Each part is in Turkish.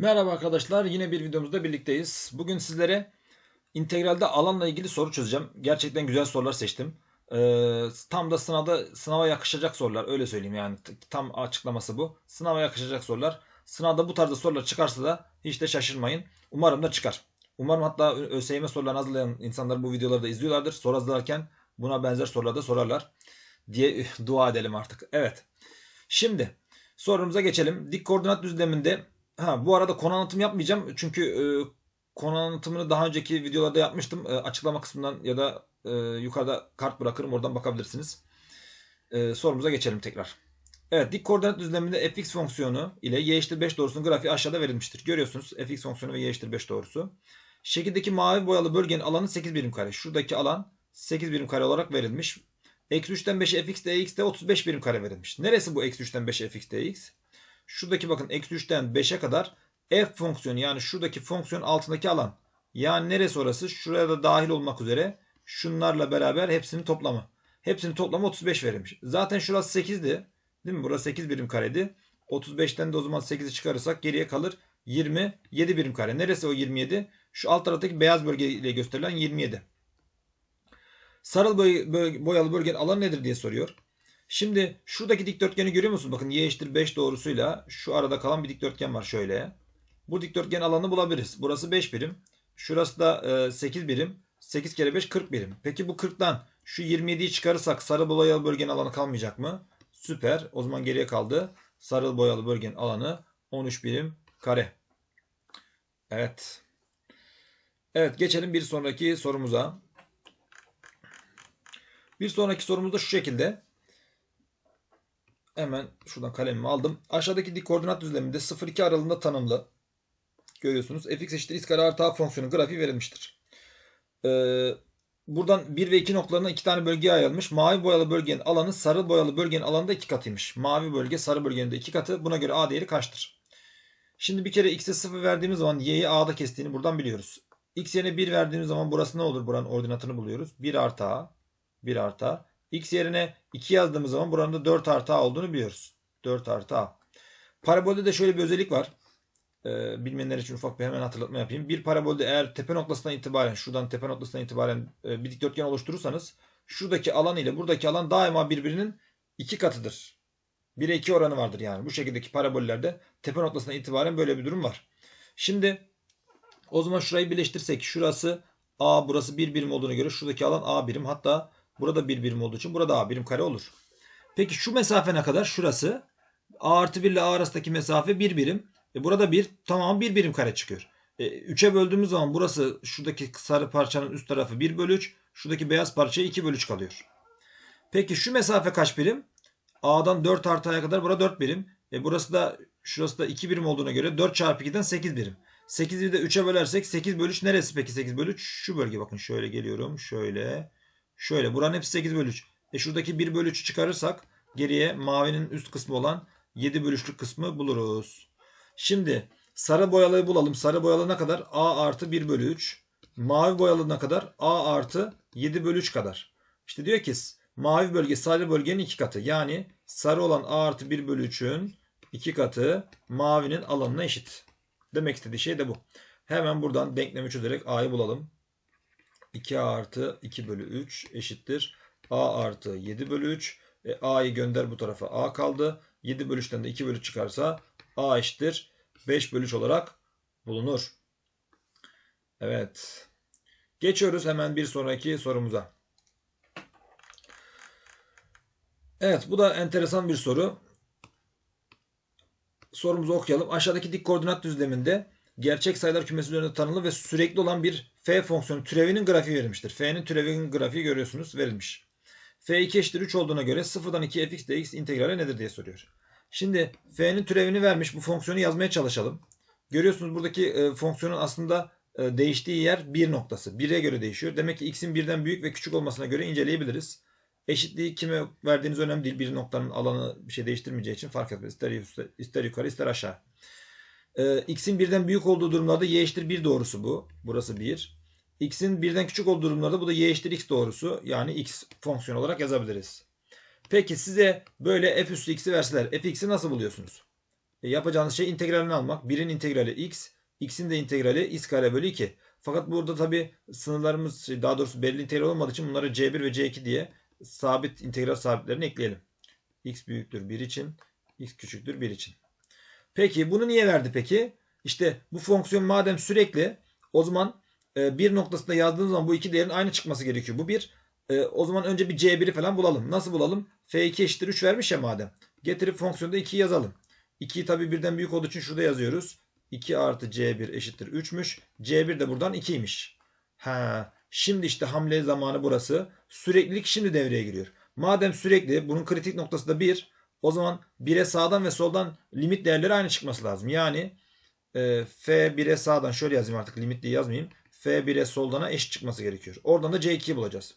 Merhaba arkadaşlar, yine bir videomuzda birlikteyiz. Bugün sizlere integralde alanla ilgili soru çözeceğim. Gerçekten güzel sorular seçtim. Ee, tam da sınavda sınava yakışacak sorular, öyle söyleyeyim yani. Tam açıklaması bu. Sınava yakışacak sorular. Sınavda bu tarzda sorular çıkarsa da hiç de şaşırmayın. Umarım da çıkar. Umarım hatta ÖSYM sorularını hazırlayan insanlar bu videoları da izliyorlardır. Soru hazırlarken buna benzer sorular da sorarlar diye dua edelim artık. Evet. Şimdi sorumuza geçelim. Dik koordinat düzleminde Ha, bu arada konu anlatım yapmayacağım. Çünkü e, konu anlatımını daha önceki videolarda yapmıştım. E, açıklama kısmından ya da e, yukarıda kart bırakırım. Oradan bakabilirsiniz. E, sorumuza geçelim tekrar. Evet, dik koordinat düzleminde fx fonksiyonu ile y eşittir 5 doğrusunun grafiği aşağıda verilmiştir. Görüyorsunuz fx fonksiyonu ve y eşittir 5 doğrusu. Şekildeki mavi boyalı bölgenin alanı 8 birim kare. Şuradaki alan 8 birim kare olarak verilmiş. Eksi 3'ten 5'e fx dx'de 35 birim kare verilmiş. Neresi bu eksi 3'ten 5'e fx dx? Şuradaki bakın eksi 3'ten 5'e kadar f fonksiyonu yani şuradaki fonksiyon altındaki alan. Yani neresi orası? Şuraya da dahil olmak üzere şunlarla beraber hepsinin toplamı. Hepsinin toplamı 35 verilmiş. Zaten şurası 8'di. Değil mi? Burası 8 birim kareydi. 35'ten de o zaman 8'i çıkarırsak geriye kalır 27 birim kare. Neresi o 27? Şu alt taraftaki beyaz bölge ile gösterilen 27. Sarı boy- boy- boyalı bölgenin alanı nedir diye soruyor. Şimdi şuradaki dikdörtgeni görüyor musunuz? Bakın y eşittir 5 doğrusuyla şu arada kalan bir dikdörtgen var şöyle. Bu dikdörtgen alanını bulabiliriz. Burası 5 birim. Şurası da e, 8 birim. 8 kere 5 40 birim. Peki bu 40'tan şu 27'yi çıkarırsak sarı boyalı bölgenin alanı kalmayacak mı? Süper. O zaman geriye kaldı. Sarı boyalı bölgenin alanı 13 birim kare. Evet. Evet geçelim bir sonraki sorumuza. Bir sonraki sorumuz da şu şekilde. Hemen şuradan kalemimi aldım. Aşağıdaki dik koordinat düzleminde 0-2 aralığında tanımlı. Görüyorsunuz. fx eşittir x kare artı a fonksiyonu grafiği verilmiştir. Ee, buradan 1 ve 2 noktalarına 2 tane bölgeye ayrılmış. Mavi boyalı bölgenin alanı sarı boyalı bölgenin alanında 2 katıymış. Mavi bölge sarı bölgenin de 2 katı. Buna göre a değeri kaçtır? Şimdi bir kere x'e 0 verdiğimiz zaman y'yi a'da kestiğini buradan biliyoruz. x yerine 1 verdiğimiz zaman burası ne olur? Buranın ordinatını buluyoruz. 1 artı a. 1 artı a. X yerine 2 yazdığımız zaman buranın da 4 artı a olduğunu biliyoruz. 4 artı a. Parabolde de şöyle bir özellik var. Ee, bilmeyenler için ufak bir hemen hatırlatma yapayım. Bir parabolde eğer tepe noktasından itibaren, şuradan tepe noktasından itibaren e, bir dikdörtgen oluşturursanız şuradaki alan ile buradaki alan daima birbirinin iki katıdır. 1'e 2 oranı vardır yani. Bu şekildeki parabollerde tepe noktasından itibaren böyle bir durum var. Şimdi o zaman şurayı birleştirsek şurası a burası bir birim olduğuna göre şuradaki alan a birim hatta Burada bir birim olduğu için burada A birim kare olur. Peki şu mesafe ne kadar? Şurası. A artı 1 ile A arasındaki mesafe 1 birim. E burada 1 tamam 1 birim kare çıkıyor. E, 3'e böldüğümüz zaman burası şuradaki sarı parçanın üst tarafı 1 bölü 3. Şuradaki beyaz parçaya 2 bölü 3 kalıyor. Peki şu mesafe kaç birim? A'dan 4 artı A'ya kadar burada 4 birim. E burası da şurası da 2 birim olduğuna göre 4 çarpı 2'den 8 birim. 8'i de 3'e bölersek 8 bölü 3 neresi peki 8 bölü 3? Şu bölge bakın şöyle geliyorum. Şöyle. Şöyle buranın hepsi 8 bölü 3. E şuradaki 1 bölü 3'ü çıkarırsak geriye mavinin üst kısmı olan 7 bölü 3'lük kısmı buluruz. Şimdi sarı boyalıyı bulalım. Sarı boyalı ne kadar? A artı 1 bölü 3. Mavi boyalı ne kadar? A artı 7 bölü 3 kadar. İşte diyor ki mavi bölge sarı bölgenin 2 katı. Yani sarı olan A artı 1 bölü 3'ün 2 katı mavinin alanına eşit. Demek istediği şey de bu. Hemen buradan denklemi çözerek A'yı bulalım. 2 artı 2 bölü 3 eşittir. A artı 7 bölü 3. E, A'yı gönder bu tarafa A kaldı. 7 bölü 3'ten de 2 bölü 3 çıkarsa A eşittir. 5 bölü 3 olarak bulunur. Evet. Geçiyoruz hemen bir sonraki sorumuza. Evet bu da enteresan bir soru. Sorumuzu okuyalım. Aşağıdaki dik koordinat düzleminde gerçek sayılar kümesi üzerinde tanımlı ve sürekli olan bir f fonksiyonu türevinin grafiği verilmiştir. F'nin türevinin grafiği görüyorsunuz verilmiş. f2 eşittir 3 olduğuna göre 0'dan 2 fx dx integrali nedir diye soruyor. Şimdi f'nin türevini vermiş bu fonksiyonu yazmaya çalışalım. Görüyorsunuz buradaki e, fonksiyonun aslında e, değiştiği yer 1 noktası. 1'e göre değişiyor. Demek ki x'in birden büyük ve küçük olmasına göre inceleyebiliriz. Eşitliği kime verdiğiniz önemli değil. Bir noktanın alanı bir şey değiştirmeyeceği için fark etmez. İster, ister yukarı ister aşağı. Ee, x'in birden büyük olduğu durumlarda y eşittir 1 doğrusu bu. Burası 1. x'in birden küçük olduğu durumlarda bu da y eşittir x doğrusu. Yani x fonksiyon olarak yazabiliriz. Peki size böyle f üstü x'i verseler fx'i nasıl buluyorsunuz? E, yapacağınız şey integralini almak. 1'in integrali x, x'in de integrali x kare bölü 2. Fakat burada tabi sınırlarımız daha doğrusu belli integral olmadığı için bunları c1 ve c2 diye sabit integral sabitlerini ekleyelim. x büyüktür 1 için, x küçüktür 1 için. Peki bunu niye verdi peki? İşte bu fonksiyon madem sürekli o zaman e, bir noktasında yazdığınız zaman bu iki değerin aynı çıkması gerekiyor. Bu bir. E, o zaman önce bir c1'i falan bulalım. Nasıl bulalım? f2 eşittir 3 vermiş ya madem. Getirip fonksiyonda 2'yi yazalım. 2'yi tabi birden büyük olduğu için şurada yazıyoruz. 2 artı c1 eşittir 3'müş. c1 de buradan 2'ymiş. Ha, şimdi işte hamle zamanı burası. Süreklilik şimdi devreye giriyor. Madem sürekli bunun kritik noktası da 1. O zaman 1'e sağdan ve soldan limit değerleri aynı çıkması lazım. Yani e, f1'e sağdan şöyle yazayım artık limitli yazmayayım. f1'e soldana eşit çıkması gerekiyor. Oradan da c2'yi bulacağız.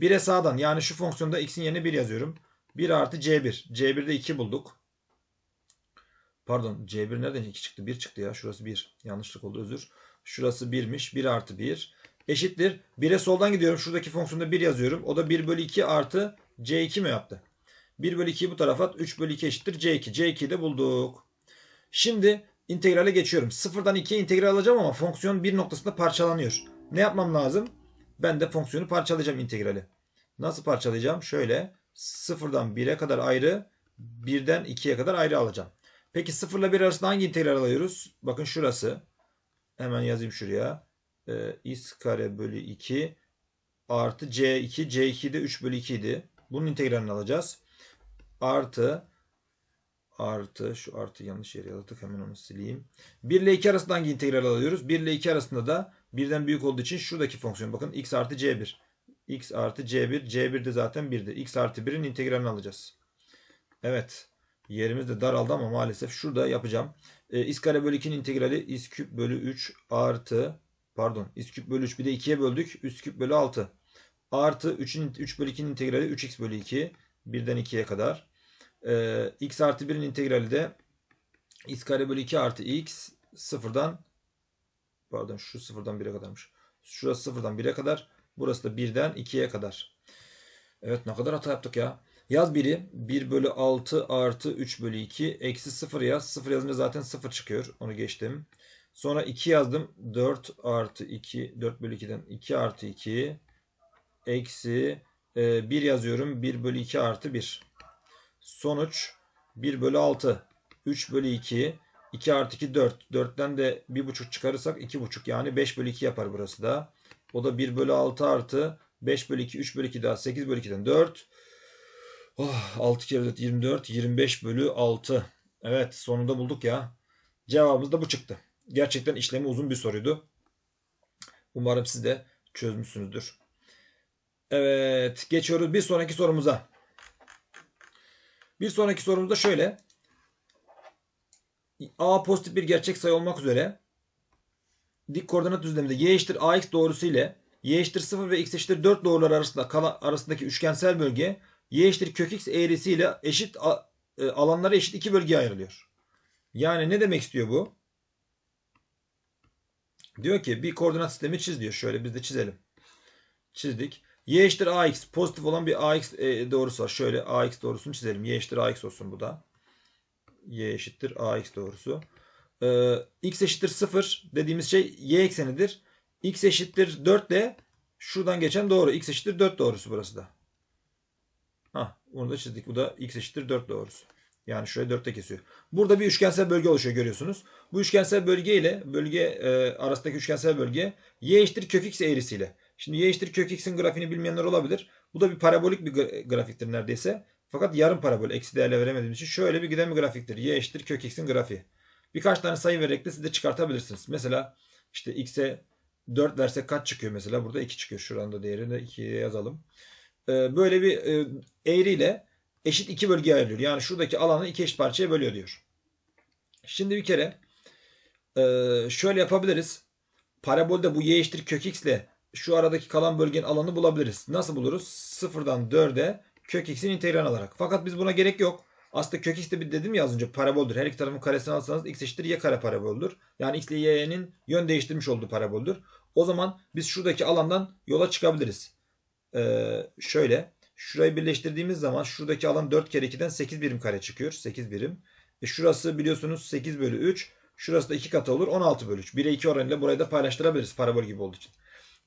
1'e sağdan yani şu fonksiyonda x'in yerine 1 yazıyorum. 1 artı c1. c1'de 2 bulduk. Pardon C1 nereden 2 çıktı? 1 çıktı ya. Şurası 1. Yanlışlık oldu özür. Şurası 1'miş. 1 artı 1 eşittir. 1'e soldan gidiyorum. Şuradaki fonksiyonda 1 yazıyorum. O da 1 bölü 2 artı C2 mi yaptı? 1 bölü 2'yi bu tarafa at. 3 bölü 2 eşittir C2. C2'yi de bulduk. Şimdi integrale geçiyorum. Sıfırdan 2'ye integral alacağım ama fonksiyon bir noktasında parçalanıyor. Ne yapmam lazım? Ben de fonksiyonu parçalayacağım integrali. Nasıl parçalayacağım? Şöyle sıfırdan 1'e kadar ayrı, 1'den 2'ye kadar ayrı alacağım. Peki 0 ile 1 arasında hangi integral alıyoruz? Bakın şurası. Hemen yazayım şuraya. Ee, x kare bölü 2 artı c2. c2 de 3 bölü 2 idi. Bunun integralini alacağız. Artı artı şu artı yanlış yere yazdık. Hemen onu sileyim. 1 ile 2 arasında hangi integral alıyoruz? 1 ile 2 arasında da birden büyük olduğu için şuradaki fonksiyon. Bakın x artı c1. x artı c1. c1 de zaten 1'di. x artı 1'in integralini alacağız. Evet. Yerimiz de daraldı ama maalesef şurada yapacağım. E, x kare bölü 2'nin integrali x küp bölü 3 artı pardon x küp bölü 3 bir de 2'ye böldük. Üst küp bölü 6 artı 3'ün 3 bölü 2'nin integrali 3x bölü 2 birden 2'ye kadar. E, x artı 1'in integrali de x kare bölü 2 artı x sıfırdan pardon şu sıfırdan 1'e kadarmış. Şurası sıfırdan 1'e kadar. Burası da 1'den 2'ye kadar. Evet ne kadar hata yaptık ya. Yaz biri 1 bölü 6 artı 3 bölü 2 eksi 0 yaz. 0 yazınca zaten 0 çıkıyor. Onu geçtim. Sonra 2 yazdım. 4 artı 2 4 bölü 2'den 2 artı 2 eksi e, 1 yazıyorum. 1 bölü 2 artı 1. Sonuç 1 bölü 6 3 bölü 2 2 artı 2 4. 4'ten de 1,5 çıkarırsak 2,5 yani 5 bölü 2 yapar burası da. O da 1 bölü 6 artı 5 bölü 2 3 bölü 2 daha 8 bölü 2'den 4. Oh, 6 kere 4 24 25 bölü 6. Evet sonunda bulduk ya. Cevabımız da bu çıktı. Gerçekten işlemi uzun bir soruydu. Umarım siz de çözmüşsünüzdür. Evet geçiyoruz bir sonraki sorumuza. Bir sonraki sorumuzda şöyle. A pozitif bir gerçek sayı olmak üzere dik koordinat düzleminde y eşittir ax doğrusu ile y eşittir 0 ve x eşittir 4 doğrular arasında arasındaki üçgensel bölge y eşittir kök x eğrisiyle eşit e, alanlara eşit iki bölgeye ayrılıyor. Yani ne demek istiyor bu? Diyor ki bir koordinat sistemi çiz diyor. Şöyle biz de çizelim. Çizdik. Y eşittir ax pozitif olan bir ax e, doğrusu var. Şöyle ax doğrusunu çizelim. Y eşittir ax olsun bu da. Y eşittir ax doğrusu. Ee, x eşittir 0 dediğimiz şey y eksenidir. x eşittir 4 de şuradan geçen doğru. x eşittir 4 doğrusu burası da. Hah, bunu da çizdik. Bu da x eşittir 4 doğrusu. Yani şuraya 4'te kesiyor. Burada bir üçgensel bölge oluşuyor görüyorsunuz. Bu üçgensel bölge ile bölge e, arasındaki üçgensel bölge y eşittir kök x eğrisiyle. Şimdi y eşittir kök x'in grafiğini bilmeyenler olabilir. Bu da bir parabolik bir grafiktir neredeyse. Fakat yarım parabol. Eksi değerle veremediğimiz için şöyle bir giden bir grafiktir. Y eşittir kök x'in grafiği. Birkaç tane sayı vererek de siz de çıkartabilirsiniz. Mesela işte x'e 4 versek kaç çıkıyor mesela? Burada 2 çıkıyor. Şuranda değerini de 2'ye yazalım. Ee, böyle bir e, eğriyle eşit iki bölgeye ayrılıyor. Yani şuradaki alanı iki eşit parçaya bölüyor diyor. Şimdi bir kere e, şöyle yapabiliriz. Parabolde bu y eşittir kök x ile şu aradaki kalan bölgenin alanı bulabiliriz. Nasıl buluruz? Sıfırdan 4'e kök x'in integralini alarak. Fakat biz buna gerek yok. Aslında kök x de bir dedim ya az önce paraboldür. Her iki tarafın karesini alsanız x eşittir y kare paraboldür. Yani x ile y'nin yön değiştirmiş olduğu paraboldür. O zaman biz şuradaki alandan yola çıkabiliriz. Ee, şöyle şurayı birleştirdiğimiz zaman şuradaki alan 4 kere 2'den 8 birim kare çıkıyor. 8 birim. E şurası biliyorsunuz 8 bölü 3. Şurası da 2 katı olur. 16 bölü 3. 1'e 2 oranıyla burayı da paylaştırabiliriz parabol gibi olduğu için.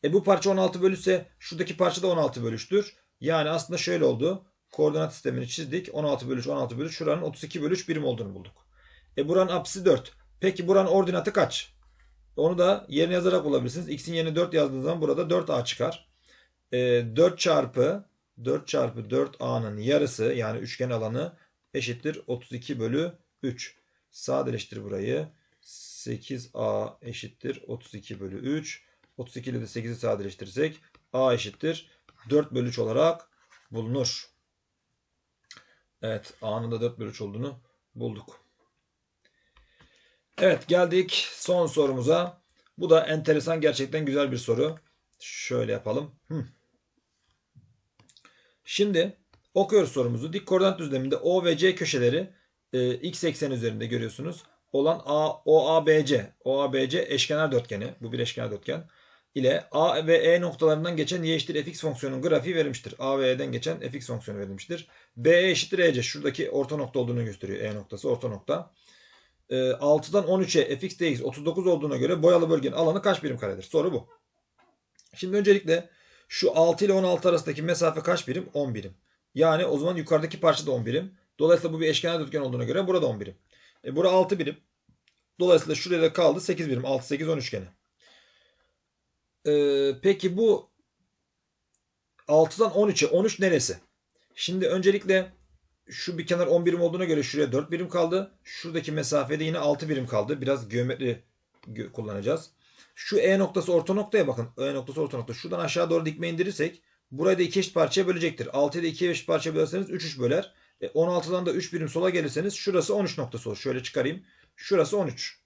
E bu parça 16 bölü ise şuradaki parça da 16 bölü 3'tür. Yani aslında şöyle oldu. Koordinat sistemini çizdik. 16 bölü 3, 16 bölü 3. Şuranın 32 bölü 3 birim olduğunu bulduk. E buranın apsisi 4. Peki buranın ordinatı kaç? Onu da yerine yazarak bulabilirsiniz. X'in yerine 4 yazdığınız zaman burada 4A çıkar. E, 4 çarpı 4 çarpı 4A'nın yarısı yani üçgen alanı eşittir 32 bölü 3. Sadeleştir burayı. 8A eşittir 32 bölü 3. 32 ile de 8'i sadeleştirirsek A eşittir 4 bölü 3 olarak bulunur. Evet A'nın da 4 bölü 3 olduğunu bulduk. Evet geldik son sorumuza. Bu da enteresan gerçekten güzel bir soru. Şöyle yapalım. Şimdi okuyoruz sorumuzu. Dik koordinat düzleminde O ve C köşeleri e, x eksen üzerinde görüyorsunuz. Olan A, OABC, OABC eşkenar dörtgeni. Bu bir eşkenar dörtgen ile A ve E noktalarından geçen y eşittir fx fonksiyonunun grafiği verilmiştir. A ve E'den geçen fx fonksiyonu verilmiştir. B eşittir EC. Şuradaki orta nokta olduğunu gösteriyor. E noktası orta nokta. E, 6'dan 13'e fx dx 39 olduğuna göre boyalı bölgenin alanı kaç birim karedir? Soru bu. Şimdi öncelikle şu 6 ile 16 arasındaki mesafe kaç birim? 10 birim. Yani o zaman yukarıdaki parça da 10 birim. Dolayısıyla bu bir eşkenar dörtgen olduğuna göre burada 10 birim. E, bura 6 birim. Dolayısıyla şuraya da kaldı 8 birim. 6, 8, 10 üçgeni. Ee, peki bu 6'dan 13'e 13 neresi? Şimdi öncelikle şu bir kenar 10 birim olduğuna göre şuraya 4 birim kaldı. Şuradaki mesafede yine 6 birim kaldı. Biraz geometri kullanacağız. Şu E noktası orta noktaya bakın. E noktası orta nokta. Şuradan aşağı doğru dikme indirirsek burayı da iki eşit parçaya bölecektir. 6'yı da 2 eşit parçaya bölerseniz 3 3 böler. E, 16'dan da 3 birim sola gelirseniz şurası 13 noktası olur. Şöyle çıkarayım. Şurası 13.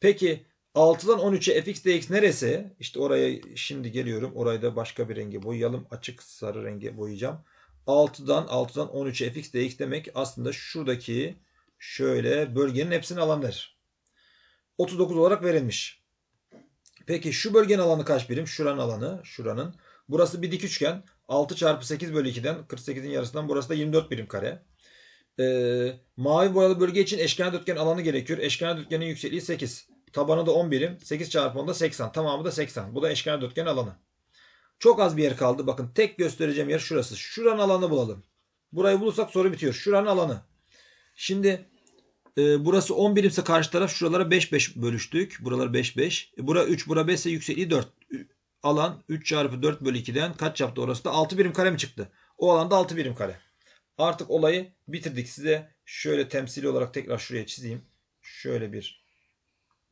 Peki 6'dan 13'e fx dx neresi? İşte oraya şimdi geliyorum. Orayı da başka bir renge boyayalım. Açık sarı renge boyayacağım. 6'dan 6'dan 13'e fx demek aslında şuradaki şöyle bölgenin hepsinin alanıdır. 39 olarak verilmiş. Peki şu bölgenin alanı kaç birim? Şuranın alanı. Şuranın. Burası bir dik üçgen. 6 çarpı 8 bölü 2'den 48'in yarısından burası da 24 birim kare. Ee, mavi boyalı bölge için eşkenar dörtgen alanı gerekiyor. Eşkenar dörtgenin yüksekliği 8. Tabanı da 10 birim. 8 çarpı 10 da 80. Tamamı da 80. Bu da eşkenar dörtgen alanı. Çok az bir yer kaldı. Bakın tek göstereceğim yer şurası. Şuranın alanı bulalım. Burayı bulursak soru bitiyor. Şuranın alanı. Şimdi e, burası 10 birimse karşı taraf şuralara 5 5 bölüştük. Buralar 5 5. E, bura 3 bura 5 ise yüksekliği 4. Alan 3 çarpı 4 bölü 2'den kaç yaptı orası da 6 birim kare mi çıktı? O alanda 6 birim kare. Artık olayı bitirdik. Size şöyle temsili olarak tekrar şuraya çizeyim. Şöyle bir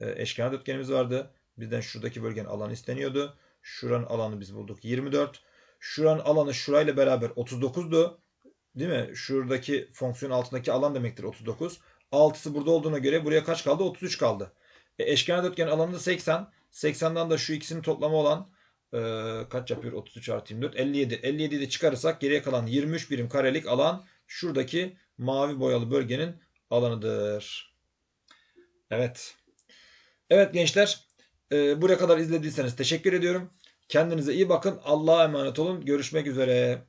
eşkenar dörtgenimiz vardı. Bizden şuradaki bölgenin alanı isteniyordu. Şuranın alanı biz bulduk 24. Şuranın alanı şurayla beraber 39'du. Değil mi? Şuradaki fonksiyon altındaki alan demektir 39. 6'sı burada olduğuna göre buraya kaç kaldı? 33 kaldı. E, eşkenar dörtgenin alanı da 80. 80'dan da şu ikisinin toplamı olan e, kaç yapıyor? 33 artı 24. 57. 57'yi de çıkarırsak geriye kalan 23 birim karelik alan şuradaki mavi boyalı bölgenin alanıdır. Evet. Evet gençler. e, buraya kadar izlediyseniz teşekkür ediyorum. Kendinize iyi bakın. Allah'a emanet olun. Görüşmek üzere.